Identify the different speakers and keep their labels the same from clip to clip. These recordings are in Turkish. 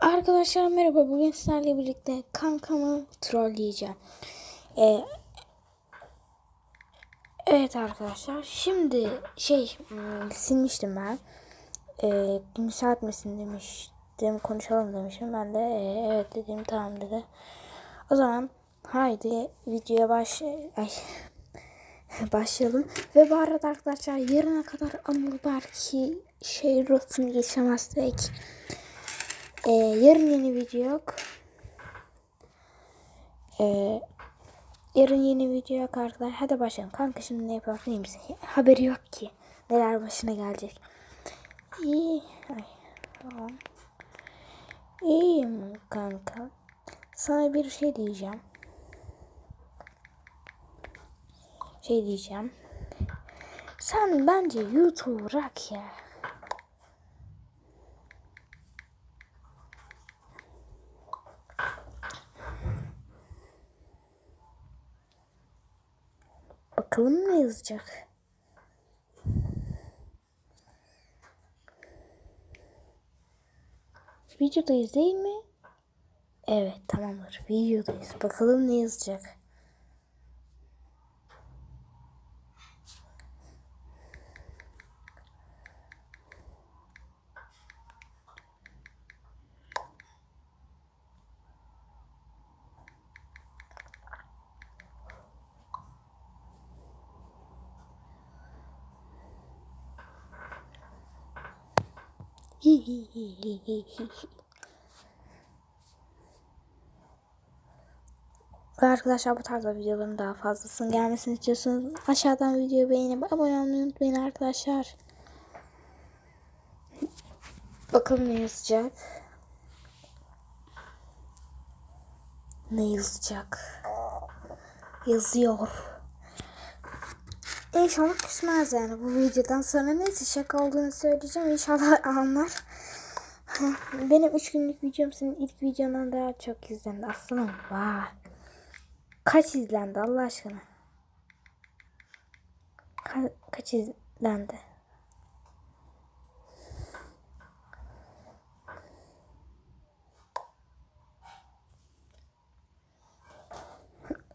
Speaker 1: Arkadaşlar merhaba. Bugün sizlerle birlikte kankamı trolleyeceğim. Ee, evet arkadaşlar. Şimdi şey hmm, silmiştim ben. Ee, müsait misin demiştim. Konuşalım demiştim. Ben de e, evet dedim tamam dedi. O zaman haydi videoya baş ay, başlayalım. Ve bu arada arkadaşlar yarına kadar Anıl belki şey rotunu geçemezsek ee, yarın yeni video yok. Ee, yarın yeni video yok arkadaşlar. Hadi başlayalım. Kanka şimdi ne yapıyorsun iyi misin? Haberi yok ki. Neler başına gelecek. İyi. Ay, tamam. İyiyim kanka. Sana bir şey diyeceğim. Şey diyeceğim. Sen bence YouTube bırak ya. Bakalım ne yazacak. Videodayız değil mi? Evet tamamdır. Videodayız. Bakalım ne yazacak. Ve arkadaşlar bu tarz videoların daha fazlasının gelmesini istiyorsanız aşağıdan videoyu beğenip abone olmayı unutmayın arkadaşlar. Bakalım ne yazacak. Ne yazacak? Yazıyor. İnşallah küsmez yani bu videodan sonra neyse şaka olduğunu söyleyeceğim. İnşallah anlar. Benim 3 günlük videom senin ilk videondan daha çok izlendi. Aslanım vay. Kaç izlendi Allah aşkına? Ka- kaç izlendi?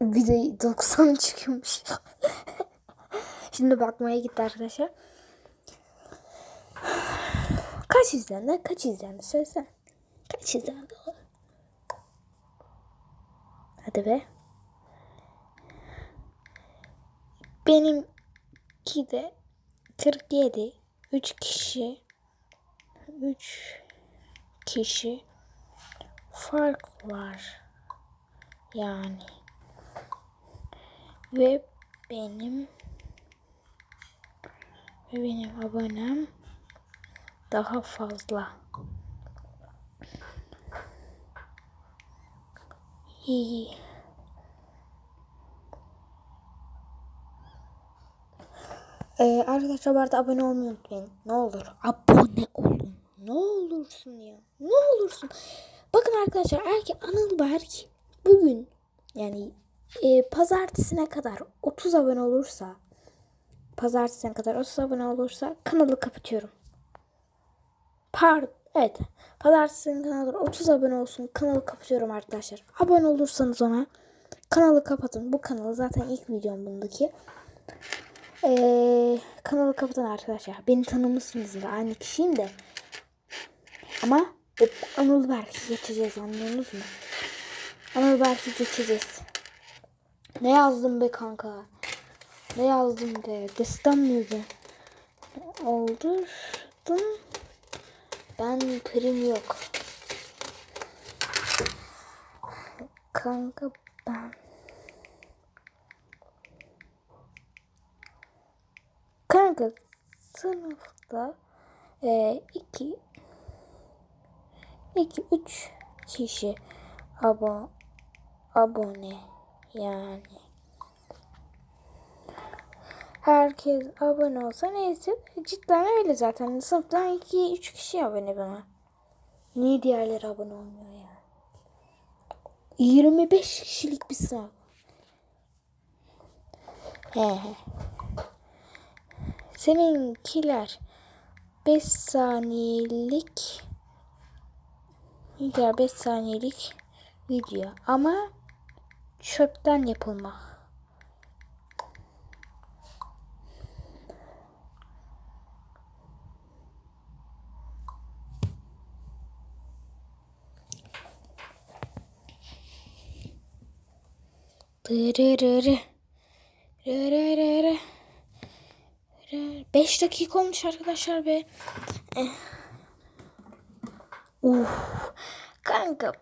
Speaker 1: Videoyu 90 çıkıyormuş. Şimdi bakmaya gitti arkadaşlar. Kaç izlendi? Kaç izlendi? Söylesene. Kaç izlendi? Hadi be. Benimki de 47. 3 kişi 3 kişi fark var. Yani ve benim ve benim abonem daha fazla. İyi. Ee, arkadaşlar bu arada abone olmayı unutmayın. Ne olur abone olun. Ne olursun ya. Ne olursun. Bakın arkadaşlar eğer ki Anıl Berk bugün yani e, pazartesine kadar 30 abone olursa pazartesine kadar 30 abone olursa kanalı kapatıyorum. Pardon. Evet. Pazartesinin kanalı 30 abone olsun. Kanalı kapatıyorum arkadaşlar. Abone olursanız ona kanalı kapatın. Bu kanalı zaten ilk videom bundaki. Ee, kanalı kapatın arkadaşlar. Beni tanımışsınızdır. Aynı kişiyim de. Ama hep Anıl Berk'i geçeceğiz anlıyorsunuz mu? Anıl Berk'i geçeceğiz. Ne yazdım be kanka? Ne yazdım be? Destan mıydı? Oldurdum. Ben prim yok. Kanka ben. Kanka sınıfta e, iki iki üç kişi abo, abone yani. Herkes abone olsa neyse cidden öyle zaten. Sınıftan 2-3 kişi abone bana. Niye diğerleri abone olmuyor ya? 25 kişilik bir sınav. He he. Seninkiler 5 saniyelik Video 5 saniyelik video ama çöpten yapılma. Dırırırı. Rırırırı. 5 dakika olmuş arkadaşlar be. Eh. Uf. Kanka.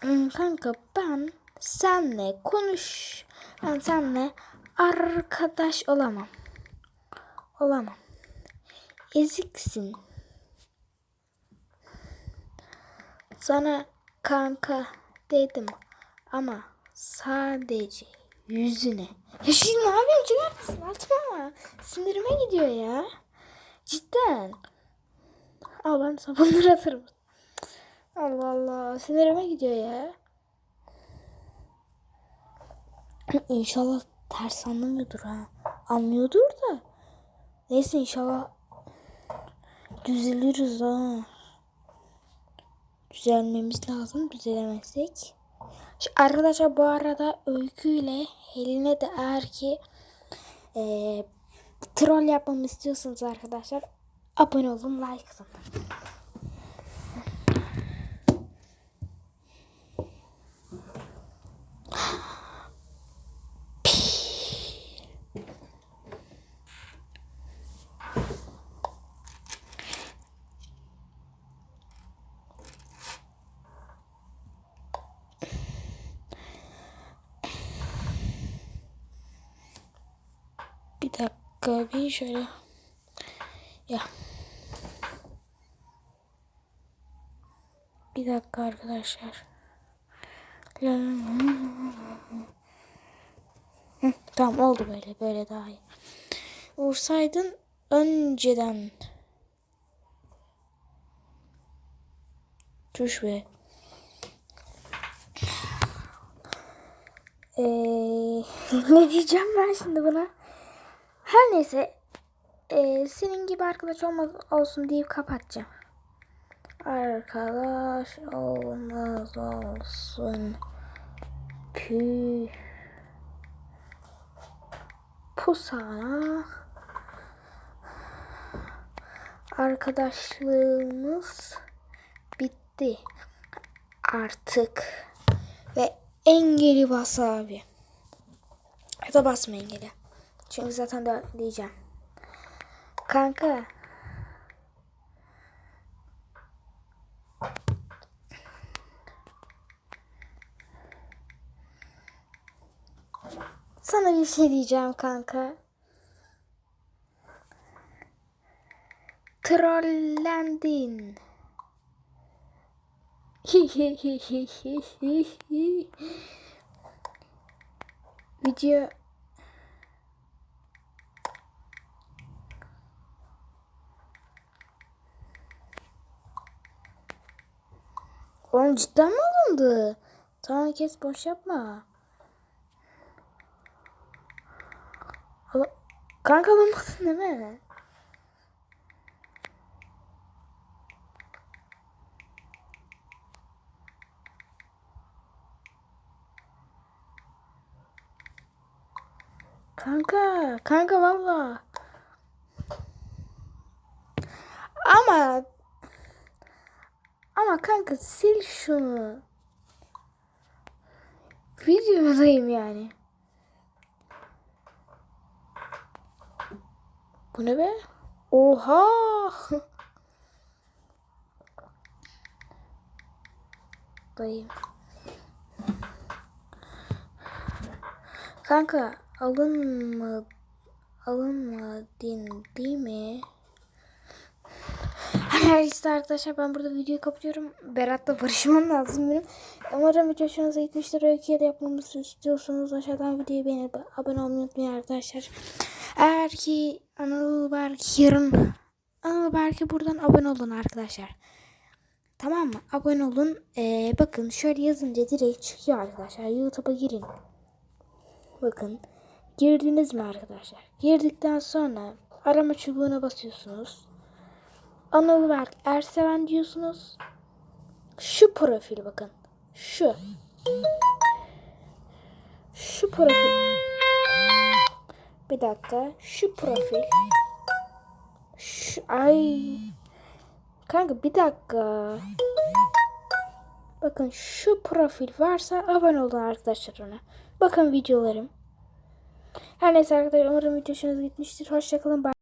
Speaker 1: Hmm, Kanka ben senle konuş. Ben senle arkadaş olamam. Olamam. Eziksin. Sana kanka dedim ama sadece yüzüne. Ya şimdi ne yapayım çıkar mısın? Atma. Sinirime gidiyor ya. Cidden. Al ben sabunları atarım. Allah Allah. Sinirime gidiyor ya. İnşallah ters anlamıyordur ha. Anlıyordur da. Neyse inşallah düzeliriz ha. Düzelmemiz lazım. Düzelemezsek. Arkadaşlar bu arada Öykü ile Helin'e de eğer ki eee troll yapmamı istiyorsanız arkadaşlar abone olun like atın. Dakika bir şöyle. Ya. Bir dakika arkadaşlar. Hı, tamam oldu böyle. Böyle daha iyi. Vursaydın önceden. Tuş be. Ee, ne diyeceğim ben şimdi buna? Her neyse e, senin gibi arkadaş olmaz olsun deyip kapatacağım. Arkadaş olmaz olsun. Pü. Pusana. Arkadaşlığımız bitti. Artık. Ve engeli bas abi. Ya da basma engeli. Çünkü zaten de diyeceğim. Kanka. Sana bir şey diyeceğim kanka. Trollendin. Video Oğlum cidden mi alındı? Tamam kes boş yapma. Kanka alınmadın değil mi? Kanka, kanka valla. Ama ama kanka sil şunu. Videodayım yani. Bu ne be? Oha! Dayım. Kanka alınma alınmadın değil mi? Her arkadaşlar ben burada videoyu kapatıyorum. Berat'la barışmam lazım benim. Umarım video hoşunuza gitmiştir. Öyküye de yapmamızı istiyorsanız aşağıdan videoyu beğenip abone olmayı unutmayın arkadaşlar. Eğer ki Anıl Berk yarın Anıl Berk'e buradan abone olun arkadaşlar. Tamam mı? Abone olun. Ee, bakın şöyle yazınca direkt çıkıyor arkadaşlar. YouTube'a girin. Bakın. Girdiniz mi arkadaşlar? Girdikten sonra arama çubuğuna basıyorsunuz. Anıl Berk Erseven diyorsunuz. Şu profil bakın. Şu. Şu profil. Bir dakika. Şu profil. Şu, ay. Kanka bir dakika. Bakın şu profil varsa abone olun arkadaşlar ona. Bakın videolarım. Her neyse arkadaşlar umarım video hoşunuza gitmiştir. Hoşçakalın. Bye.